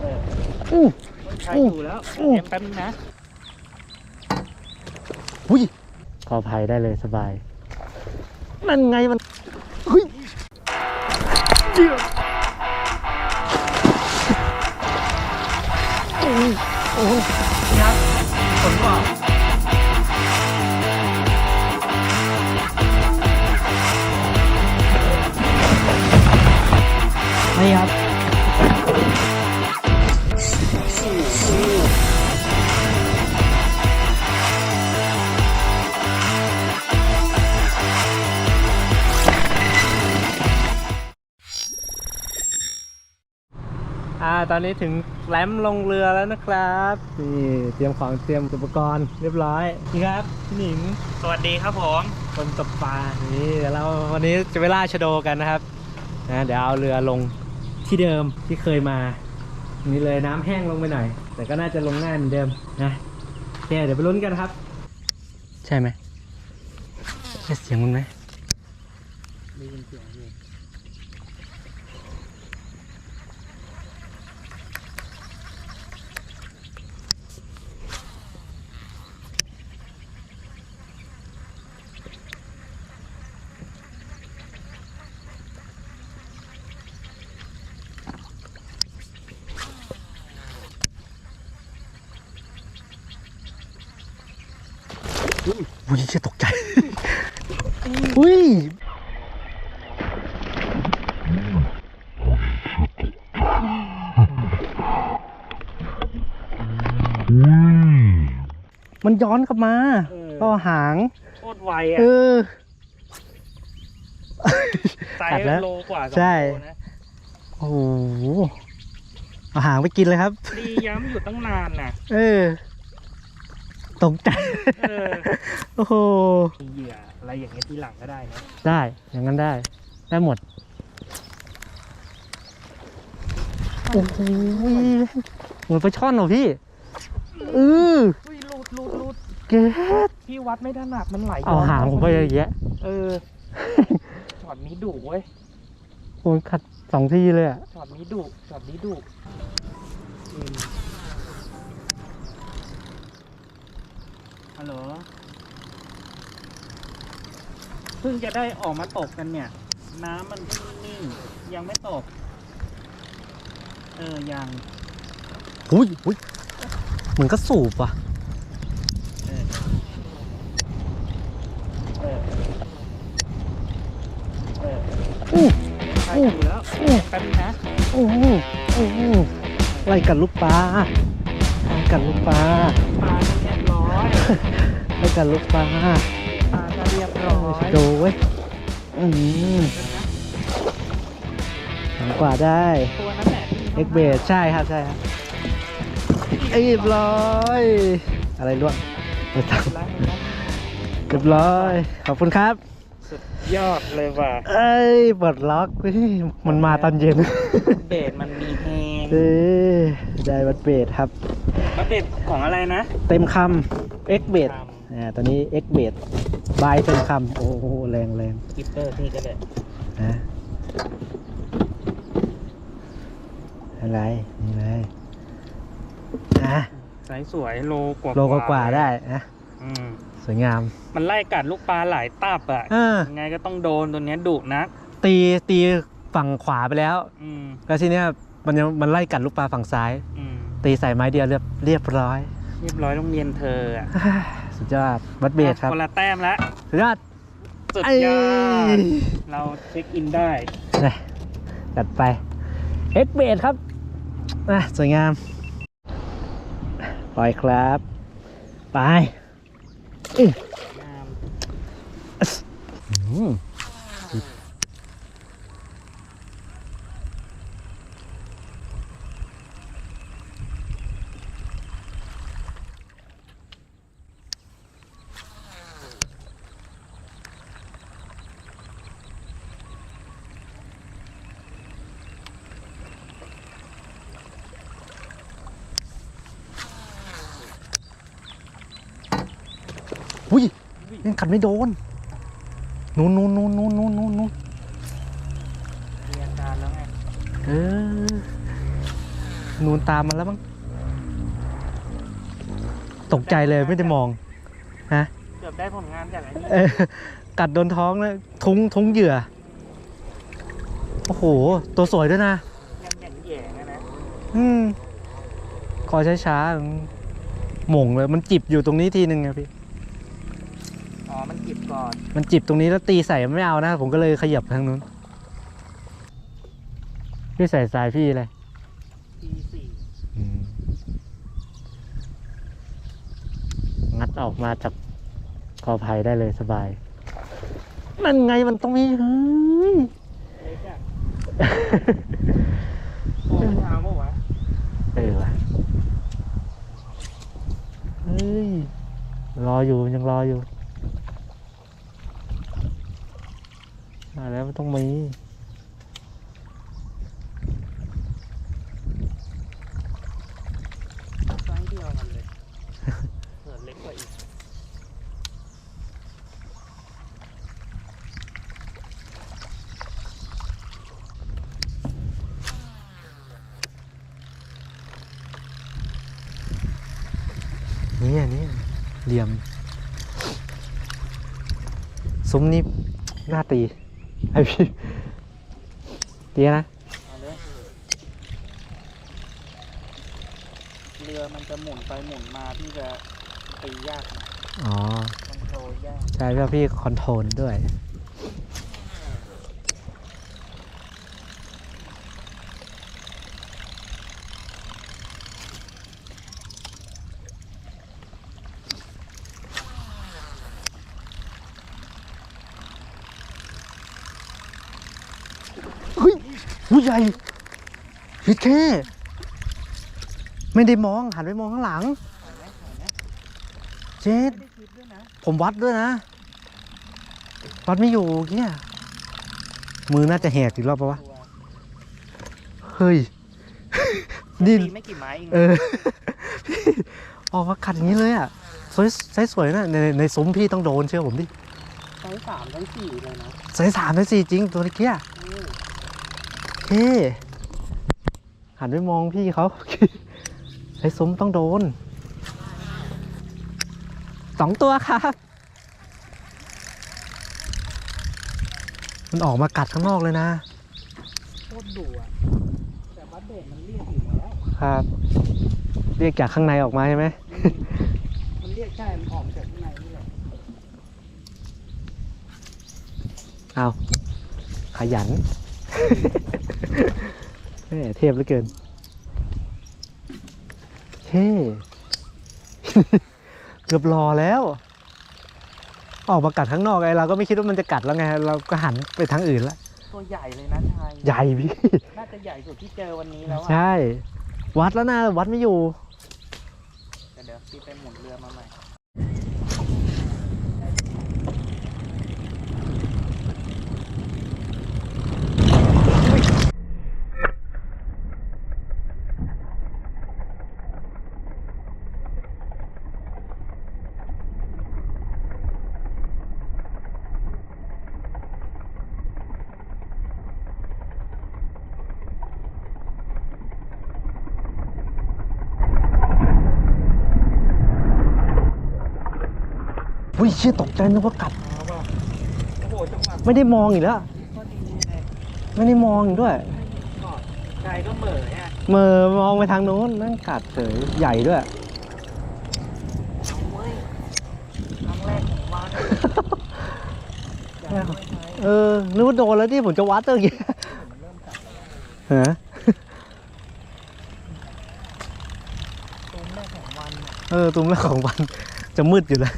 เอออู้ใช้อยู่แล้วอู้เอ็มแป๊บนึงนะหุยขอภัยได้เลยสบาย นั่นไงมันเฮ้ยเดี๋ยวโอ้ยโอ้ อ่าตอนนี้ถึงแหลมลงเรือแล้วนะครับนี่เตรียมของเตรียมอุปกรณ์เรียบร้อยนี่ครับพี่หนิงสวัสดีครับผม คนตกปลานี่เดี๋ยวเราวันนี้จะไปล่าชะโดกันนะครับนะเดี๋ยวเอาเรือลงที่เดิมที่เคยมานี่เลยน้ำแห้งลงไปหน่อย แต่ก็น่าจะลงง่ายเหมือนเดิมนะโอเคเดี๋ยวไปลุ้นกันครับ ใช่ไหมใช่เสียงมันไหมมีเสียงอยู่ อุ้ยเชี่ยตกใจ อุ้ยมันย้อนกลับมาก็หาง โคตรไวเออะอไซกัดแล้วส์โลกว่าสองใช่ โลนะโอ้โหเอาหางไปกินเลยครับ ดีย้ำอยู่ตั้งนานน่ะ เออ ตกใจ เออโอ้โห มีเหยื่ออะไรอย่างเงี้ยทีหลังก็ได้นะได้ อย่างนั้นได้ ได้หมด โอ้โหเหมือนปลาช่อนเหรอพี่เอออุ้ยรูดรูดรูดเกดพี่วัดไม่ถนัดมันไหลเอาหางผมไปเยอะแยะเออช็อตนี้ดุเว้ยโอ้ยขัดสองที่เลยอะช็อตนี้ดุช็อตนี้ดุอืม ฮัลโหลเพิ่งจะได้ออกมาตกกันเนี่ย น้ำมันเพิ่งนิ่งยังไม่ตก เออยังอุ้ยอุ้ยเหมือนก็สูบอะ เออเออเอออู้ใช่อยู่แล้วอู้แป๊บนึงนะโอ้โหโอ้โหไล่กัดลูกปลาไล่กัดลูกปลา ปลาจะเรีย บร้อยไล่กัดลูกปลาปลาจะเรียบร้อยโดเว้ย อืมหางกว่าได้ ตัวนั้นแหละที่เอ็กเบสใช่ครับ ใช่ครับเรียบร้อย อะไรล่วงเรียบร้อยล้างมือนะเรียบร้อย ขอบคุณครับ สุดยอดเลยว่ะ เอ้ยปลดล็อกเฮ้ยมันมาตอนเย็น เบสมันมีแฮง เอ้ยได้วัดเบสครับ มันเบสของอะไรนะ เต็มคำเอ็กเบสอ่าตอนนี้เอ็กเบสบายเต็มคำโอ้โหแรงแรงกิปเปอร์ที่ก็ได้นะอะไรนี่เลยอะสายสวยโลกว่าโลกว่าๆได้นะอืมสวยงามมันไล่กัดลูกปลาหลายตับอะเออยังไงก็ต้องโดนตัวเนี้ยดุนักตีตีฝั่งขวาไปแล้ว อืม แล้วทีเนี้ย มันยังมันไล่กัดลูกปลาฝั่งซ้าย อืมตีใส่ไม้เดียวเรียบเรียบร้อย เรียบร้อยโรงเรียนเธออะสุดยอดวัดเบสครับคนละแต้มแล้วสุดยอดสุดไอ้ยอดเราเช็คอินได้นะจัดไปเอ็กเบสครับอะสวยงามปล่อยครับ ไปอื้องาม อืม ยังกัดไม่โดนนู่นนู่นนู่นนู่นนู่นนู่นนู่นมีอาการแล้วไงเออนูนตามมาแล้วมั้งตกใจเลยไม่ได้มองฮะเกือบได้ผลงานจากไอ้นี่เออกัดโดนท้องแล้วทุ้งทุ้งเหยื่อโอ้โห ตัวสวยด้วยนะยังแหย่งแหย่งอะนะอืมคอช้าๆหม่งเลย มันจิบอยู่ตรงนี้ทีนึงไงพี่อ๋อมันจิบ ก่อน มันจิบตรงนี้แล้วตีใส่ไม่เอานะ ผมก็เลยขยับทางนู้น พี่ใส่สายพี่เลยทีสี่งัดออกมาจากกอไผ่ได้เลยสบาย นั่นไงมันต้องมีเฮ้ย เล็กอะโอ้ยเช้าปะวะเออว่ะเฮ้ย รออยู่ยังรออยู่มา แล้วมันต้องมีไซส์เดียวกันเลยเออเล็กกว่าอีกนี่อันนี้เหลี่ยมซุ้มนี่หน้าตี ไอพี่ตีนะเอาเลยเรือมันจะหมุนไปหมุนมาที่จะตียากหน่อยอ๋อ คอนโทรลยาก ใช่เพื่อพี่คอนโทรลด้วย ใหญ่พิเท่ไม่ได้มองหันไปมองข้างหลังถ่ายไหมถ่ายไหมเจ็ดไม่ได้คิดด้วยนะผมวัดด้วยนะ วัดไม่อยู่เกี้ยมือน่าจะแหกอีกรอบปะวะตัวเฮ้ยนี่ตีไม่กี่ไม้เองเออออกมากัดอย่างนี้เลยอะสวยไซส์สวยนะในในซุ้มพี่ต้องโดนเชื่อผมดิไซส์สามไซส์สี่เลยนะไซส์สามไซส์สี่จริงตัวนี้เกี้ยนี่ เท่หันไปมองพี่เขาไซส์ซุ้มต้องโดนสองตัวครับ มันออกมากัดข้างนอกเลยนะโคตรดุอะ แต่บัสเบดมันเรียกอยู่แล้ว ครับ เรียกจากข้างในออกมาใช่ไหม มันเรียกใช่ มันออกจากข้างในนี่แหละ เอาขยัน แม่เทพเหลือเกินเท่เกือบรอแล้ว ออกมากัดข้างนอกไงเราก็ไม่คิดว่ามันจะกัดแล้วไง เราก็หันไปทางอื่นละตัวใหญ่เลยนะชายใหญ่พี่ น่าจะใหญ่สุดที่เจอวันนี้แล้วอะใช่ วัดแล้วนะวัดไม่อยู่แต่เดี๋ยวพี่ไปหมุนเรือมาใหม่ อุ้ยเชี่ยตกใจนึกว่ากัดเอาป่ะโอ้โหจังหวะไม่ได้มองอีกแล้วก็ดีเลยไม่ได้มองอีกด้วย กอดใจก็เหม่อฮะเมอมองไปทางโน้นนั่งกัดเฉยใหญ่ด้วย เอาเว้ยครั้งแรกของวันอย่าไม่ใช้เออนึกว่าโดนแล้วที่ผมจะวัดเมื่อกี้ผมเริ่มจับฮะตุ้มแรกของวันเนี่ยเออตุ้มแรกของวัน จะมืดอยู่แล้ว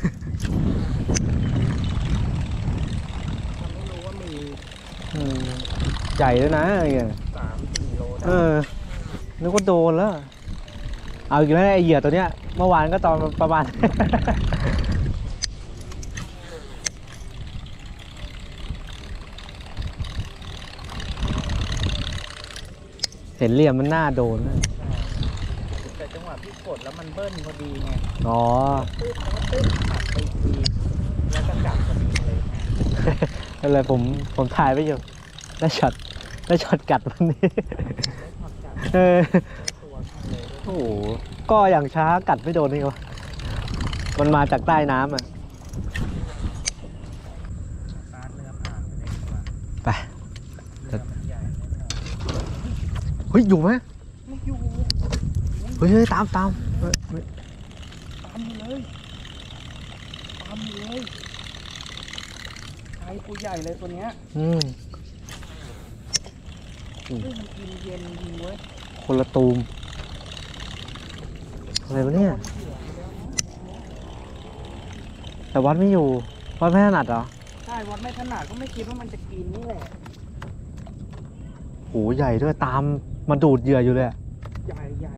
มันไม่รู้ว่ามีอืมใหญ่ด้วยนะอย่างเงี้ยสามสี่โลได้เออนึกว่าโดนแล้ว เอาอีกแล้วไอเหยื่อตัวเนี้ย เมื่อวานก็ตอนประมาณ เห็นเหลี่ยมมันหน้าโดนนะ แต่จังหวะที่ก ดแล้วมันเบิ้ลพอดีไงอ๋อ ตึ๊บแล้วก็ตึ๊บปัดไปอีกทีแล้วก็จับพอดีเลยไงอะไรผมผมถ่ายไปอยู่ได้ช็อตได้ช็อตกัดวันนี้ได้ถอดจับเออ ตัวโอ้โห ก็อย่างช้ากัดไม่โดนนี่วะมันมาจากใต้น้ำอะสตาร์ทเรือผ่านไปเลยดีกว่าไป เรือมันใหญ่ไม่พอเฮ้ย อยู่ไหมไม่อยู่เฮ้ยเฮ้ยตามตามเฮ้ยเฮ้ยตามอยู่เลยตามอยู่เลยใช้ตัวใหญ่เลยตัวเนี้ยอืมเฮ้ยมันกินเย็นจริงเว้ยคนละตูมอะไรวะเนี่ยแต่วัดไม่อยู่วัดไม่ถนัดเหรอใช่วัดไม่ถนัดก็ไม่คิดว่ามันจะกินนี่แหละโหใหญ่ด้วยตามมาดูดเหยื่ออยู่เลยอะใหญ่ใหญ่